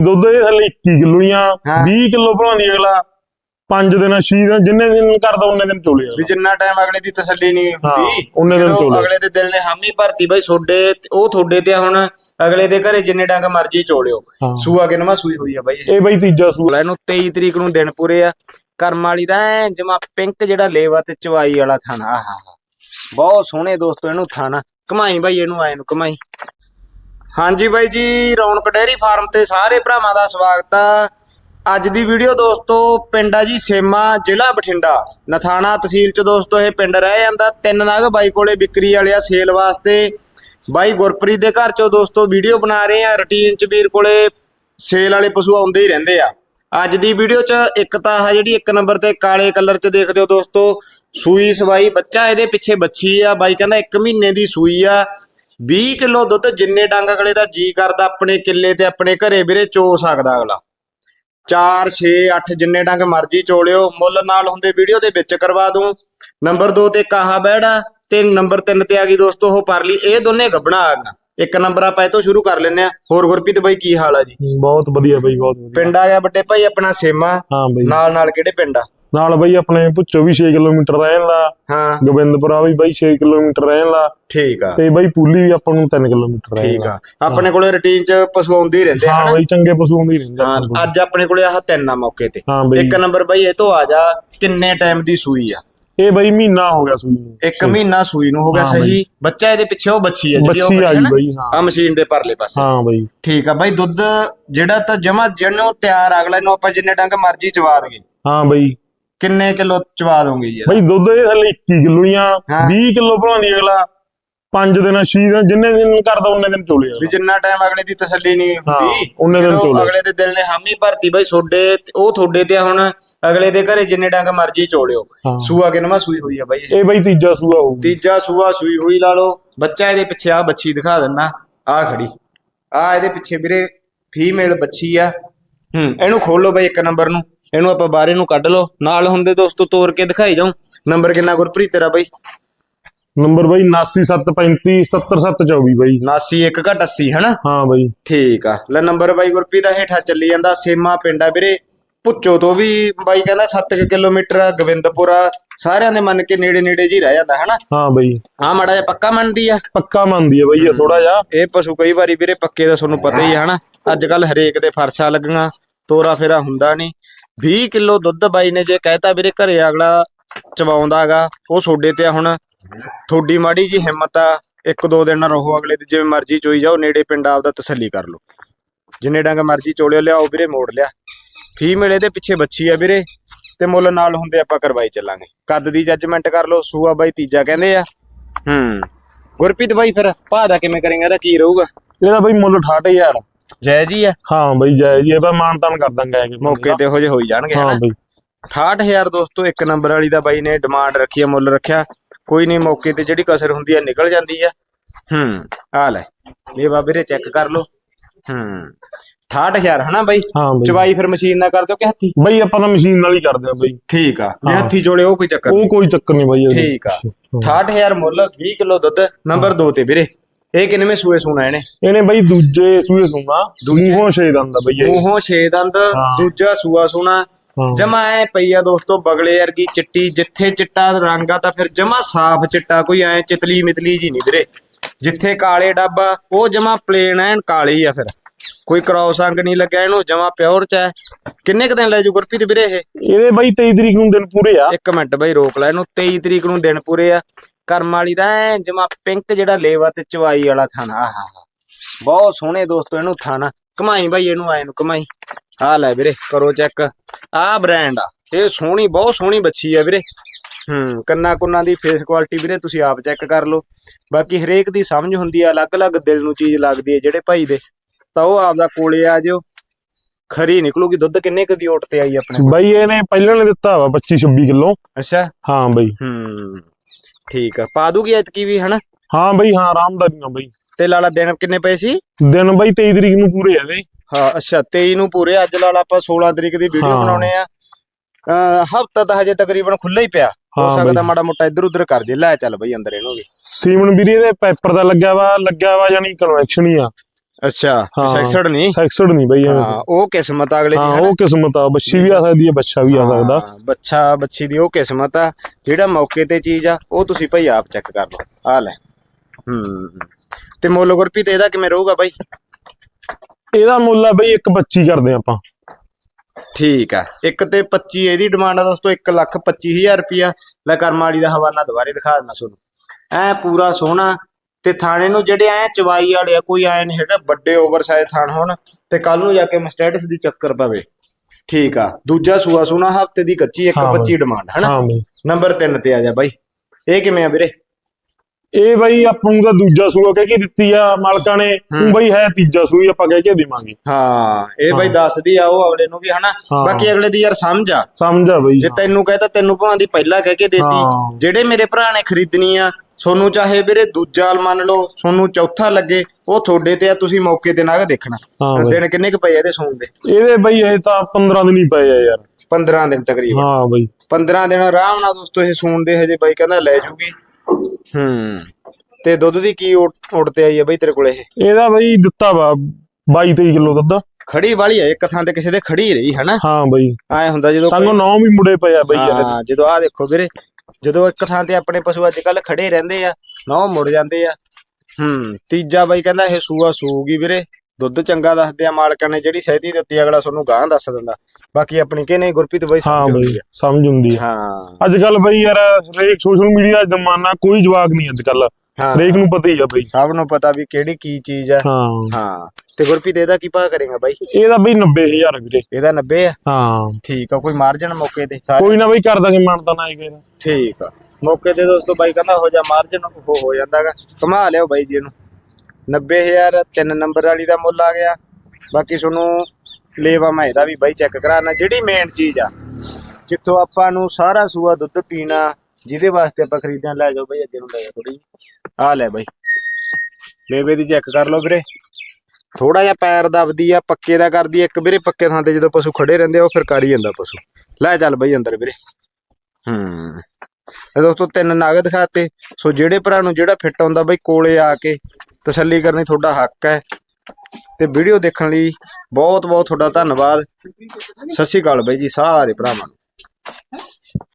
ਦੁੱਧ ਇਹ ਥੱਲੇ 21 ਕਿਲੋ ਹੀ ਆ ਹਾਂ। 20 ਕਿਲੋ ਭਲਾਉਂਦੀ ਅਗਲਾ। 5 ਦਿਨ 6 ਦਿਨ ਜਿੰਨੇ ਦਿਨ ਕਰਦਾ ਉਹਨੇ ਦਿਨ ਚੋਲੇ ਵੀ ਜਿੰਨਾ ਟਾਈਮ ਅਗਲੇ ਦੀ ਤਸੱਲੀ ਨਹੀਂ ਹੁੰਦੀ ਹਾਂ, ਉਹਨੇ ਦਿਨ ਜਦੋਂ ਚੋਲੇ। ਅਗਲੇ ਦੇ ਦਿਲ ਨੇ ਹਾਮੀ ਭਰਤੀ ਬਈ ਛੋਡੇ ਉਹ ਤੁਹਾਡੇ ਤੇ ਆ ਹੁਣ ਅਗਲੇ ਦੇ ਘਰੇ ਜਿੰਨੇ ਡੰਗ ਮਰਜ਼ੀ ਚੋਲਿਓ। ਹਾਂ। ਸੂਆ ਕਿਨਵਾ ਸੂਈ ਹੋਈ ਆ ਬਈ ਇਹ। ਇਹ ਬਈ ਤੀਜਾ ਸੂਆ। ਇਹਨੂੰ 23 ਤਰੀਕ ਨੂੰ ਦਿਨ ਪੂਰੇ ਆ। ਕਰਮ ਵਾਲੀ ਦਾ ਐਨ ਜਮਾ ਪਿੰਕ ਜਿਹੜਾ ਲੇਵਾ ਤੇ ਚਵਾਈ ਵਾਲਾ ਥਾਣਾ। ਆਹਾ ਬਹੁਤ ਸੋਹਣੇ ਦੋਸਤੋ ਇਹਨੂੰ ਥਾਣਾ। ਕਮਾਈ ਬਾਈ ਇਹਨੂੰ ਆਏ ਨੂੰ ਕਮਾਈ। ਹਾਂਜੀ ਬਾਈ ਜੀ, ਰੌਣਕ ਡੈਰੀ ਫਾਰਮ ਤੇ ਸਾਰੇ ਭਰਾਵਾਂ ਦਾ ਸਵਾਗਤ ਆ। ਅੱਜ ਦੀ ਵੀਡੀਓ ਦੋਸਤੋ, ਪਿੰਡ ਆ ਜੀ ਸੇਮਾ, ਜ਼ਿਲ੍ਹਾ ਬਠਿੰਡਾ। ਨਥਾਣਾ ਤਹਿਸੀਲ ਚ ਦੋਸਤੋ, ਇਹ ਪਿੰਡ ਰਹਿ ਜਾਂਦਾ। ਤਿੰਨ ਨਗ ਬਾਈ ਕੋਲੇ ਵਿਕਰੀ ਵਾਲੇ ਆ ਸੇਲ ਵਾਸਤੇ। ਬਾਈ ਗੁਰਪ੍ਰੀਤ ਦੇ ਘਰ ਚੋਂ ਦੋਸਤੋ, ਵੀਡੀਓ ਬਣਾ ਰਹੇ ਆ। ਰੁਟੀਨ ਚ ਵੀਰ ਕੋਲੇ ਸੇਲ ਵਾਲੇ ਪਸ਼ੂ ਆਉਂਦੇ ਹੀ ਰਹਿੰਦੇ ਆ। ਅੱਜ ਦੀ ਵੀਡੀਓ 'ਚ ਇੱਕ ਤਾਂ ਆ ਜਿਹੜੀ ਇੱਕ ਨੰਬਰ ਤੇ ਕਾਲੇ ਕਲਰ 'ਚ ਦੇਖਦੇ ਹੋ ਦੋਸਤੋ, ਸੂਈ ਸਵਾਈ ਬੱਚਾ ਇਹਦੇ ਪਿੱਛੇ ਬੱਚੀ ਆ। ਬਾਈ ਕਹਿੰਦਾ 1 ਮਹੀਨੇ ਦੀ ਸੂਈ ਆ। 20 ਕਿਲੋ ਦੁੱਧ ਜਿੰਨੇ ਡੰਗ ਅਗਲੇ ਦਾ ਜੀ ਕਰਦਾ ਆਪਣੇ ਕਿੱਲੇ ਤੇ ਆਪਣੇ ਘਰੇ ਵੀਰੇ ਚੋ ਸਕਦਾ ਅਗਲਾ। 4 6 8 ਜਿੰਨੇ ਡੰਗ ਮਰਜ਼ੀ ਚੋਲਿਓ ਮੁੱਲ ਨਾਲ ਹੁੰਦੇ ਵੀਡੀਓ ਦੇ ਵਿੱਚ ਕਰਵਾ ਦੂੰ। ਨੰਬਰ 2 ਤੇ ਕਾਹਾ ਬੈੜਾ ਤੇ ਨੰਬਰ 3 ਤੇ ਆ ਗਈ ਦੋਸਤੋ ਉਹ ਪਰਲੀ ਇਹ ਦੋਨੇ ਗੱਬਣਾ ਆ ਗਈਆਂ। ਇੱਕ ਨੰਬਰ ਆਪਾਂ ਇਹ ਤੋਂ ਸ਼ੁਰੂ ਕਰ ਲੈਨੇ ਆ ਹੋਰ ਗੁਰਪ੍ਰੀਤ ਬਾਈ ਕੀ ਹਾਲ ਆ ਜੀ? ਬਹੁਤ ਵਧੀਆ ਬਈ ਬਹੁਤ ਵਧੀਆ। ਪਿੰਡ ਆ ਗਿਆ ਵੱਡੇ ਭਾਈ ਆਪਣਾ ਸੇਮਾ। ਹਾਂ ਬਈ। ਨਾਲ ਨਾਲ ਕਿਹੜੇ ਪਿੰਡ ਆ? ਨਾਲ ਬਈ ਆਪਣੇ ਪੁੱਛੋ ਵੀ 6 ਕਿਲੋਮੀਟਰ ਦਾ। ਜਾਂਦਾ ਹਾਂ। ਗੋਬਿੰਦਪੁਰਾ ਵੀ ਬਾਈ 6 ਕਿਲੋਮੀਟਰ ਰਹਿੰਦਾ ਠੀਕ ਆ। ਤੇ ਬਾਈ ਪੂਲੀ ਵੀ ਆਪਾਂ ਨੂੰ 3 ਕਿਲੋਮੀਟਰ ਠੀਕ ਰਹਿੰਦਾ ਆ। ਆਪਣੇ ਕੋਲੇ ਰੁਟੀਨ ਚ ਪਸ਼ੂ ਆਉਂਦੇ ਹੀ ਰਹਿੰਦੇ ਹਾਂ ਬਾਈ ਚੰਗੇ ਪਸ਼ੂ ਹੁੰਦੇ ਹੀ ਰਹਿੰਦੇ। ਹਾਂ ਅੱਜ ਆਪਣੇ ਕੋਲੇ ਆਹ ਤਿੰਨ ਆ ਮੌਕੇ ਤੇ। ਹਾਂ ਇੱਕ ਨੰਬਰ ਬਾਈ ਇਹ ਤੋਂ ਆ ਜਾ ਕਿੰਨੇ ਟਾਈਮ ਦੀ ਸੂਈ ਆ? ਇਹ ਬਾਈ ਮਹੀਨਾ ਹੋ ਗਿਆ ਸੂਈ ਨੂੰ। ਇੱਕ ਮਹੀਨਾ ਸੂਈ ਨੂੰ ਹੋ ਗਿਆ ਹਾਂ ਸਹੀ। ਬੱਚਾ ਇਹਦੇ ਪਿੱਛੇ ਉਹ ਬੱਚੀ ਆ ਜਿਹੜੀ ਉਹ ਬੱਚੀ ਬਾਈ ਹਾਂ। ਆ ਮਸ਼ੀਨ ਦੇ ਪਰਲੇ ਪਾਸੇ। ਹਾਂ ਬਾਈ। ਠੀਕ ਆ ਬਾਈ ਦੁੱਧ ਜਿਹੜਾ ਤਾਂ ਜਮਾ ਜਿਹਨੂੰ ਤਿਆਰ ਅਗਲੇ ਨੂੰ ਆਪਾਂ ਜਿੰਨੇ ਡੰਗ ਮਰਜ਼ੀ ਚਵਾ ਦਈਏ। ਹਾਂ ਬਾਈ। ਕਿੰਨੇ ਕਿਲੋ ਚਵਾ ਦੋਗੇ ਜੀ? ਬਾਈ ਦੁੱਧ ਇਹ ਥੱਲੇ 21 ਕਿਲੋ ਹੀ ਆ ਹਾਂ। 20 ਕਿਲੋ ਭਲਾਉਂਦੀ ਅਗਲਾ। 5 ਦਿਨ 6 ਦਿਨ ਜਿੰਨੇ ਦਿਨ ਕਰਦਾ ਉਹਨੇ ਦਿਨ ਚੋਲੇ ਵੀ ਜਿੰਨਾ ਟਾਈਮ ਅਗਲੇ ਦੀ ਤਸੱਲੀ ਨਹੀਂ ਹੁੰਦੀ। ਉਨੇ ਦਿਨ ਜਦੋਂ ਚੋਲੇ। ਅਗਲੇ ਦੇ ਦਿਲ ਨੇ ਹਾਮੀ ਭਰਤੀ ਬਈ ਛੋਡੇ ਉਹ ਤੁਹਾਡੇ ਤੇ ਆ ਹੁਣ ਅਗਲੇ ਦੇ ਘਰੇ ਜਿੰਨੇ ਡੰਗ ਮਰਜ਼ੀ ਚੋਲਿਓ। ਹਾਂ। ਸੂਆ ਕਿਨਵਾ ਸੂਈ ਹੋਈ ਆ ਬਾਈ ਇਹ। ਇਹ ਬਾਈ ਤੀਜਾ ਸੂਆ ਹੋਊ। ਤੀਜਾ ਸੂਆ ਸੂਈ ਹੋਈ ਲਾ ਲਓ। ਬੱਚਾ ਇਹਦੇ ਪਿੱਛੇ ਆ ਬੱਚੀ ਦਿਖਾ ਦਿੰਨਾ। ਆ ਖੜੀ। ਆ ਇਹਦੇ ਪਿੱਛੇ ਵੀਰੇ ਫੀਮੇਲ ਬੱਚੀ ਆ। ਹੂੰ। ਇਹਨੂੰ ਖੋਲ ਲਓ ਬਈ ਇੱਕ ਨੰਬਰ ਨੂੰ। ਇਹਨੂੰ ਆਪਾਂ ਬਾਹਰੇ ਨੂੰ ਕੱਢ ਲਓ। ਨਾਲ ਹੁੰਦੇ ਦੋਸਤੋ ਤੋੜ ਕੇ ਦਿਖਾਈ ਜਾਉ ਨੰਬਰ ਕਿੰਨਾ ਗੁਰਪ੍ਰੀਤ ਤੇਰਾ ਬਈ? ਨੰਬਰ ਬਾਈ 99735 77724 ਬਾਈ। 79 1 ਘਟ 80 ਹਨਾ? ਹਾਂ ਬਾਈ। ਠੀਕ ਆ। ਲੈ ਨੰਬਰ ਬਾਈ ਗੁਰਪ੍ਰੀਤ ਦਾ ਹੇਠਾਂ ਚੱਲੀ ਜਾਂਦਾ ਸੇਮਾ ਪਿੰਡ ਆ ਵੀਰੇ। ਪੁੱਚੋ ਤੋਂ ਵੀ ਬਾਈ ਕਹਿੰਦਾ 7 ਕਿਲੋਮੀਟਰ ਆ, ਗੋਬਿੰਦਪੁਰਾ ਸਾਰਿਆਂ ਦੇ ਮੰਨ ਕੇ ਨੇੜੇ ਨੇੜੇ ਜੀ ਰਹਿ ਜਾਂਦਾ ਹਨਾ? ਹਾਂ ਬਾਈ। ਆ ਮਾੜਾ ਜਿਹਾ ਪੱਕਾ ਮੰਨਦੀ ਆ। ਪੱਕਾ ਮੰਨਦੀ ਹੈ ਬਾਈ ਇਹ ਥੋੜਾ ਜਿਹਾ। ਇਹ ਪਸ਼ੂ ਕਈ ਵਾਰੀ ਵੀਰੇ ਪੱਕੇ ਦਾ ਤੁਹਾਨੂੰ ਪਤਾ ਹੀ ਹੈ ਹਨਾ? ਅੱਜ ਕੱਲ ਹਰੇਕ ਦੇ ਫਰਸ਼ਾਂ ਲੱਗੀਆਂ। ਤੋਰਾ ਫੇਰਾ ਹੁੰਦਾ ਨਹੀਂ। 20 ਕਿਲੋ ਦੁੱਧ ਬਾਈ ਨੇ ਜੇ ਕਹਿਤਾ ਵੀਰੇ ਘਰੇ ਅਗਲਾ ਚਵਾਉਂਦਾਗਾ ਉਹ ਛੋਡੇ ਤੇ ਆ ਹੁਣ। ਥੋੜੀ ਮਾੜੀ ਜੀ ਹਿੰਮਤ ਆ ਇੱਕ ਦੋ ਦਿਨ ਰਹੋ ਅਗਲੇ ਦੀ ਜਿਵੇਂ ਮਰਜ਼ੀ ਚੋਈ ਜਾਓ ਨੇੜੇ ਪਿੰਡ ਆਪਦਾ ਤਸੱਲੀ ਕਰ ਲਓ। ਜਿੰਨੇ ਡੰਗ ਮਰਜ਼ੀ ਚੋਲਿਓ ਲਿਆਓ ਵੀਰੇ ਮੋੜ ਲਿਆ। ਫੀਮੇਲ ਇਹਦੇ ਪਿੱਛੇ ਬੱਚੀ ਆ ਵੀਰੇ ਤੇ ਮੁੱਲ ਨਾਲ ਹੁੰਦੇ ਆਪਾਂ ਕਰਵਾਈ ਚੱਲਾਂਗੇ। ਕੱਦ ਦੀ ਜੱਜਮੈਂਟ ਕਰ ਲਓ ਸੂਆ ਬਾਈ ਤੀਜਾ ਕਹਿੰਦੇ ਆ। ਹੂੰ। ਗੁਰਪ੍ਰੀਤ ਬਾਈ ਫਿਰ ਭਾਅ ਦਾ ਕਿਵੇਂ ਕਰੇਗਾ ਇਹਦਾ ਕੀ ਰਹੂਗਾ? ਇਹਦਾ ਬਾਈ ਮੁੱਲ 68000 ਜੈ ਜੀ ਆ? ਹਾਂ ਬਾਈ ਜੈ ਜੀ ਇਹ ਬਾ ਮਾਨਤਾਨ ਕਰ ਦਾਂਗੇ ਕਿ ਮੌਕੇ ਤੇ ਇਹੋ ਜਿਹੇ ਹੋਈ ਜਾਣਗੇ ਹਾਂ ਹਨਾ? ਬਾਈ। 68000 ਦੋਸਤੋ ਇੱਕ ਨੰਬਰ ਵਾਲੀ ਦਾ ਬਾਈ ਨੇ ਡਿਮਾਂਡ ਰੱਖੀ ਆ ਮੁੱਲ ਰੱਖਿਆ। ਕੋਈ ਨਹੀਂ ਮੌਕੇ ਤੇ ਜਿਹੜੀ ਕਸਰ ਹੁੰਦੀ ਆ ਨਿਕਲ ਜਾਂਦੀ ਆ। ਹੂੰ ਆ ਲੈ। ਇਹ ਬਾਬੇ ਚੈੱਕ ਕਰ ਲਓ। ਹੂੰ 68000 ਹਨਾ ਬਾਈ? ਹਾਂ ਬਾਈ। ਚਵਾਈ ਫਿਰ ਮਸ਼ੀਨ ਨਾਲ ਕਰ ਦਿਓ ਕਿ ਹੱਥੀ? ਬਾਈ ਆਪਾਂ ਤਾਂ ਮਸ਼ੀਨ ਨਾਲ ਹੀ ਕਰਦੇ ਆ ਬਾਈ। ਠੀਕ ਆ। ਜੇ ਹਾਂ। ਹੱਥੀ ਜੋੜੇ ਉਹ ਕੋਈ ਚੱਕਰ ਉਹ ਨਹੀਂ। ਕੋਈ ਚੱਕਰ ਨਹੀਂ ਬਾਈ ਇਹਦੇ। ਠੀਕ ਆ। 68000 ਮੁੱਲ 20 ਕਿਲੋ ਦੁੱਧ ਨੰਬਰ 2 ਤੇ ਵੀਰੇ। ਇਹ ਕਿੰਨਵੇਂ ਸੂਏ ਸੂਣਾ ਇਹਨੇ? ਇਹਨੇ ਬਾਈ ਦੂਜੇ ਸੂਏ ਸੁਣਾ? ਮੂੰਹੋਂ ਛੇ ਦੰਦ ਆ ਬਾਈ ਇਹ। ਮੂੰਹੋਂ ਛੇ ਦੰਦ। ਦੂਜਾ ਸੂਆ ਸੂਣਾ। ਹਾਂ। ਜਮਾ ਐ ਪਈ ਆ ਦੋਸਤੋ ਬਗਲੇ ਵਰਗੀ ਚਿੱਟੀ। ਜਿੱਥੇ ਚਿੱਟਾ ਰੰਗ ਆ ਤਾਂ ਫਿਰ ਜਮਾ ਸਾਫ਼ ਚਿੱਟਾ ਕੋਈ ਐ ਚਿਤਲੀ ਮਿਤਲੀ ਜੀ ਨਹੀਂ ਵੀਰੇ। ਜਿੱਥੇ ਕਾਲੇ ਡੱਬਾ ਉਹ ਜਮਾ ਪਲੇਨ ਐਨ ਕਾਲੀ ਆ ਫਿਰ। ਕੋਈ ਕ੍ਰਾਸ ਅੰਗ ਨਹੀਂ ਲੱਗਿਆ ਇਹਨੂੰ ਜਮਾ ਪਿਓਰ ਚ ਹੈ ਕਿੰਨੇ ਕ ਦਿਨ ਲੈ ਜੂ ਗੁਰਪ੍ਰੀਤ ਵੀਰੇ ਇਹ? ਇਹਦੇ ਬਾਈ 23 ਤਰੀਕ ਨੂੰ ਦਿਨ ਪੂਰੇ ਆ। ਇੱਕ ਮਿੰਟ ਬਈ ਰੋਕ ਲੈ ਇਹਨੂੰ 23 ਤਰੀਕ ਨੂੰ ਦਿਨ ਪੂਰੇ ਆ। ਕਰਮ ਵਾਲੀ ਦਾ ਐ ਜਮਾ ਪਿੰਕ ਜਿਹੜਾ ਲੇਵਾ ਤੇ ਚਵਾਈ ਵਾਲਾ ਥਾਣਾ ਆਹਾ ਬਹੁਤ ਸੋਹਣੇ ਦੋਸਤੋ ਇਹਨੂੰ ਥਾਣਾ। ਕਮਾਈ ਬਾਈ ਇਹਨੂੰ ਆਏ ਨੂੰ ਕਮਾਈ। ਆ ਲੈ ਵੀਰੇ ਕਰੋ ਚੈੱਕ। ਆ ਬ੍ਰਾਂਡ ਆ। ਇਹ ਸੋਹਣੀ ਬਹੁਤ ਸੋਹਣੀ ਬੱਚੀ ਆ ਵੀਰੇ। ਹੂੰ ਕੰਨਾ ਕੁੰਨਾ ਦੀ ਫੇਸ ਕੁਆਲਿਟੀ ਵੀਰੇ ਤੁਸੀਂ ਆਪ ਚੈੱਕ ਕਰ ਲਓ। ਬਾਕੀ ਹਰੇਕ ਦੀ ਸਮਝ ਹੁੰਦੀ ਆ ਅਲੱਗ-ਅਲੱਗ ਦਿਲ ਨੂੰ ਚੀਜ਼ ਲੱਗਦੀ ਹੈ ਜਿਹੜੇ ਭਾਈ ਦੇ। ਤਾਂ ਉਹ ਆਪਦਾ ਕੋਲੇ ਆ ਜਿਓ। ਖਰੀ ਨਿਕਲੂਗੀ ਦੁੱਧ ਕਿੰਨੇ ਕੁ ਦੀ ਓਟ ਤੇ ਆਈ ਆਪਣੇ ਕੋਲ? ਬਾਈ ਇਹਨੇ ਪਹਿਲਾਂ ਨੇ ਦਿੱਤਾ ਵਾ 25 26 ਕਿਲੋ। ਅੱਛਾ। ਹਾਂ ਬਾਈ। ਹੂੰ। ਠੀਕ ਆ ਪਾ ਦੂਗੀ ਐਤਕੀ ਵੀ ਹਨਾ? ਹਾਂ ਬਾਈ ਹਾਂ ਆਰਾਮਦਾਰੀ ਨਾਲ ਬਾਈ। ਤੇ ਲਾਲਾ ਦਿਨ ਕਿੰਨੇ ਪਏ ਸੀ? ਦਿਨ ਬਾਈ 23 ਤਰੀਕ ਨੂੰ ਪੂਰੇ ਆ ਇਹਦੇ ਹਾਂ ਅੱਛਾ 23 ਨੂੰ ਪੂਰੇ। ਅੱਜ ਲਾਲਾ ਆਪਾਂ 16 ਤਰੀਕ ਦੀ ਵੀਡੀਓ। ਬਣਾਉਣੇ ਆ। ਹਫਤਾ ਤਾਂ ਹਜੇ ਤਕਰੀਬਨ ਖੁੱਲਾ ਹੀ ਪਿਆ। ਹੋ ਸਕਦਾ ਬਾਈ। ਮਾੜਾ ਮੋਟਾ ਇੱਧਰ ਉੱਧਰ ਕਰ ਜੇ। ਲੈ ਚੱਲ ਬਈ ਅੰਦਰ ਇਹਨੂੰ ਵੀ। ਸੀਮਨ ਵੀਰੇ ਦੇ ਪੈਪਰ ਦਾ ਲੱਗਿਆ ਵਾ ਲੱਗਿਆ ਵਾ ਯਾਨੀ ਕਨਵੈਕਸ਼ਨ ਹੀ ਆ। ਅੱਛਾ। ਸੈਕਸਡ ਨਹੀਂ? ਸੈਕਸਡ ਨਹੀਂ ਬਈ ਹਾਂ ਉਹ ਕਿਸਮਤ ਆ ਅਗਲੇ ਦੀ ਹਾਂ? ਉਹ ਕਿਸਮਤ ਆ ਬੱਚੀ ਵੀ ਆ ਸਕਦੀ ਹੈ ਬੱਚਾ ਵੀ ਆ ਸਕਦਾ। ਬੱਚਾ ਬੱਚੀ ਦੀ ਉਹ ਕਿਸਮਤ ਆ ਜਿਹੜਾ ਮੌਕੇ ਤੇ ਚੀਜ਼ ਆ ਉਹ ਤੁਸੀਂ ਭਾਈ ਆਪ ਚੈੱਕ ਕਰ ਲਓ। ਆ ਲੈ। ਹੂੰ ਤੇ ਮੁੱਲ ਗੁਰਪ੍ਰੀਤ ਇਹਦਾ ਕਿਵੇਂ ਰਹੂਗਾ ਬਾਈ? ਇਹਦਾ ਮੁੱਲ ਆ ਬਈ ਇੱਕ 25 ਕਰਦੇ ਆਪਾਂ। ਠੀਕ ਆ। ਇੱਕ ਤੇ 25 ਇਹਦੀ ਡਿਮਾਂਡ ਆ ਦੋਸਤੋ 1 ਲੱਖ 25000 ਰੁਪਿਆ ਲੈ ਕਰਮ ਵਾਲੀ ਦਾ ਹਵਾਲਾ ਦੁਬਾਰੇ ਦਿਖਾ ਦਿੰਦਾ ਤੁਹਾਨੂੰ। ਐ ਪੂਰਾ ਸੋਹਣਾ ਤੇ ਥਾਣੇ ਨੂੰ ਜਿਹੜੇ ਐ ਚਵਾਈ ਵਾਲੇ ਆ ਕੋਈ ਐ ਨਹੀਂ ਹੈਗਾ ਵੱਡੇ ਓਵਰਸਾਈਜ਼ ਥਾਣ ਹੋਣ ਤੇ ਕੱਲ ਨੂੰ ਜਾ ਕੇ ਮਸਟੈਟਸ ਦੀ ਚੱਕਰ ਪਵੇ। ਠੀਕ ਆ ਦੂਜਾ ਸੂਆ ਸੋਹਣਾ ਹਫ਼ਤੇ ਦੀ ਕੱਚੀ 1 ਹਾਂ ਬਾਈ। 25 ਡਿਮਾਂਡ ਹਨਾ? ਹਾਂ ਬਈ। ਨੰਬਰ 3 ਤੇ ਆ ਜਾ ਬਾਈ। ਇਹ ਕਿਵੇਂ ਆ ਵੀਰੇ? ਇਹ ਬਈ ਆਪਾਂ ਨੂੰ ਤਾਂ ਦੂਜਾ ਸੂਆ ਕਹਿ ਕੇ ਦਿੱਤੀ ਆ ਮਾਲਕਾਂ ਨੇ। ਉਹ ਬਈ ਹੈ ਤੀਜਾ ਸੂਈ ਆਪਾਂ ਕਹਿ ਕੇ ਦੇਵਾਂਗੇ। ਹਾਂ ਇਹ ਬਾਈ ਦੱਸਦੀ ਆ ਉਹ ਅਗਲੇ ਨੂੰ ਵੀ ਹਨਾ। ਬਾਕੀ ਅਗਲੇ ਦੀ ਯਾਰ ਸਮਝ ਆ। ਸਮਝਾ ਬਈ। ਜੇ ਤੈਨੂੰ ਕਹਤਾ ਤੈਨੂੰ ਭਾਂ ਦੀ ਪਹਿਲਾਂ ਕਹਿ ਕੇ ਦੇਤੀ। ਜਿਹੜੇ ਮੇਰੇ ਭਰਾ ਨੇ ਖਰੀਦਣੀ ਆ ਸੋਨੂੰ ਚਾਹੇ ਵੀਰੇ ਦੂਜਾ ਮੰਨ ਲਓ ਸੋਨੂੰ ਚੌਥਾ ਲੱਗੇ ਉਹ ਤੁਹਾਡੇ ਤੇ ਆ ਤੁਸੀਂ ਮੌਕੇ ਤੇ ਨਾਗ ਦੇਖਣਾ। ਹਾਂ ਬਈ। ਦਿਨ ਕਿੰਨੇ ਕੁ ਪਏ ਆ ਇਹਦੇ ਸੌਣ ਦੇ? ਇਹਦੇ ਬਈ ਇਹ ਤਾਂ 15 ਦਿਨ ਹੀ ਪਏ ਆ ਯਾਰ। 15 ਦਿਨ ਤਕਰੀਬਨ। ਹਾਂ ਬਈ। 15 ਦਿਨ ਆਰਾਮ ਨਾਲ ਦੋਸਤੋ ਇਹ ਸੂਣ ਦੇ ਹਜੇ ਬਾਈ ਕਹਿੰਦਾ ਲੈ ਜੂਗੀ। ਹੂੰ। ਤੇ ਦੁੱਧ ਦੀ ਕੀ ਉੜ- ਉੜ ਤੇ ਆਈ ਆ ਬਾਈ ਤੇਰੇ ਕੋਲ ਇਹ? ਇਹਦਾ ਬਈ ਦਿੱਤਾ ਵਾ 22 23 ਕਿਲੋ ਦੁੱਧ। ਖੜੀ ਵਾਲੀ ਆ ਇੱਕ ਥਾਂ ਤੇ ਕਿਸੇ ਦੇ ਖੜੀ ਰਹੀ ਹਨਾ? ਹਾਂ ਬਈ। ਐ ਹੁੰਦਾ ਜਦੋਂ ਸਾਨੂੰ ਨੌ ਵੀ ਮੁੰਡੇ ਪਏ ਆ ਬਈ ਯਾਰ। ਹਾਂ ਜਦੋਂ ਆ ਦੇਖੋ ਵੀਰੇ ਜਦੋਂ ਇੱਕ ਥਾਂ ਤੇ ਆਪਣੇ ਪਸ਼ੂ ਅੱਜ ਕੱਲ ਖੜੇ ਰਹਿੰਦੇ ਆ ਨੌ ਮੁੜ ਜਾਂਦੇ ਆ। ਹੂੰ ਤੀਜਾ ਬਾਈ ਕਹਿੰਦਾ ਇਹ ਸੂਆ ਸੂਗੀ ਵੀਰੇ। ਦੁੱਧ ਚੰਗਾ ਦੱਸਦੇ ਆ ਮਾਲਕਾਂ ਨੇ ਜਿਹੜੀ ਸਹਿਤੀ ਦਿੱਤੀ ਅਗਲਾ ਤੁਹਾਨੂੰ ਗਾਂ ਦੱਸ ਦਿੰਦਾ। ਬਾਕੀ ਆਪਣੀ ਕਿ ਨਹੀਂ ਗੁਰਪ੍ਰੀਤ ਬਾਈ ਹਾਂ ਸਮਝ ਆ। ਸਮਝ ਹੁੰਦੀ ਆ। ਹਾਂ। ਅੱਜ ਕੱਲ ਬਈ ਯਾਰ ਹਰੇਕ ਸੋਸ਼ਲ ਮੀਡੀਆ ਦਾ ਜ਼ਮਾਨਾ ਕੋਈ ਜਵਾਬ ਨਹੀਂ ਅੱਜ ਕੱਲ ਹਾਂ। ਹਰੇਕ ਨੂੰ ਪਤਾ ਹੀ ਆ ਬਈ। ਸਭ ਨੂੰ ਪਤਾ ਵੀ ਕਿਹੜੀ ਕੀ ਚੀਜ਼ ਆ। ਹਾਂ। ਹਾਂ। ਤੇ ਗੁਰਪ੍ਰੀਤ ਇਹਦਾ ਕੀ ਭਾਅ ਕਰੇਗਾ ਬਾਈ? ਇਹਦਾ ਬਈ 90000 ਵੀਰੇ। ਇਹਦਾ 90 ਆ? ਹਾਂ। ਠੀਕ ਆ ਕੋਈ ਮਾਰਜਨ ਮੌਕੇ ਤੇ ਸਾਰੇ ਕੋਈ ਨਾ ਬਈ ਕਰ ਦਾਂਗੇ ਮਾਨਤਾ ਨਾ ਇਹ ਠੀਕ ਆ। ਮੌਕੇ ਤੇ ਦੋਸਤੋ ਬਾਈ ਕਹਿੰਦਾ ਹੋ ਜਾ ਮਾਰਜਨ ਉਹ ਹੋ ਜਾਂਦਾਗਾ। ਕਮਾ ਲਿਓ ਬਾਈ ਜੀ ਇਹਨੂੰ। 90000 ਤਿੰਨ ਨੰਬਰ ਵਾਲੀ ਦਾ ਮੁੱਲ ਆ ਗਿਆ। ਬਾਕੀ ਤੁਹਾਨੂੰ ਲੇਵਾ ਮੈਂ ਇਹਦਾ ਵੀ ਬਾਈ ਚੈੱਕ ਕਰਾਣਾ ਜਿਹੜੀ ਮੇਨ ਚੀਜ਼ ਆ ਜਿੱਥੋਂ ਆਪਾਂ ਨੂੰ ਸਾਰਾ ਸੂਆ ਦੁੱਧ ਪੀਣਾ ਜਿਹਦੇ ਵਾਸਤੇ ਆਪਾਂ ਖਰੀਦਿਆ ਲੈ ਜਾਓ ਬਾਈ ਅੱਗੇ ਨੂੰ ਲੈ ਜਾ ਥੋੜੀ ਆ ਲੈ ਬਾਈ। ਲੇਵੇ ਦੀ ਚੈੱਕ ਕਰ ਲਓ ਵੀਰੇ। ਥੋੜਾ ਜਿਹਾ ਪੈਰ ਦਬਦੀ ਆ, ਪੱਕੇ ਦਾ ਕਰਦੀ ਇੱਕ ਵੀਰੇ ਪੱਕੇ ਥਾਂ ਤੇ ਜਦੋਂ ਪਸ਼ੂ ਖੜੇ ਰਹਿੰਦੇ ਆ, ਉਹ ਫਿਰ ਕਰ ਹੀ ਜਾਂਦਾ ਪਸ਼ੂ। ਲੈ ਚੱਲ ਬਾਈ ਅੰਦਰ ਵੀਰੇ। ਹੂੰ। ਇਹ ਦੋਸਤੋ ਤਿੰਨ ਨਗ ਦਿਖਾਤੇ ਸੋ ਜਿਹੜੇ ਭਰਾ ਨੂੰ ਜਿਹੜਾ ਫਿੱਟ ਆਉਂਦਾ ਬਈ ਕੋਲੇ ਆ ਕੇ ਤਸੱਲੀ ਕਰਨੀ ਤੁਹਾਡਾ ਹੱਕ ਹੈ। ਤੇ ਵੀਡੀਓ ਦੇਖਣ ਲਈ ਬਹੁਤ ਬਹੁਤ ਤੁਹਾਡਾ ਧੰਨਵਾਦ। ਸਤਿ ਸ਼੍ਰੀ ਅਕਾਲ ਬਾਈ ਜੀ ਸਾਰੇ ਭਰਾਵਾਂ ਨੂੰ।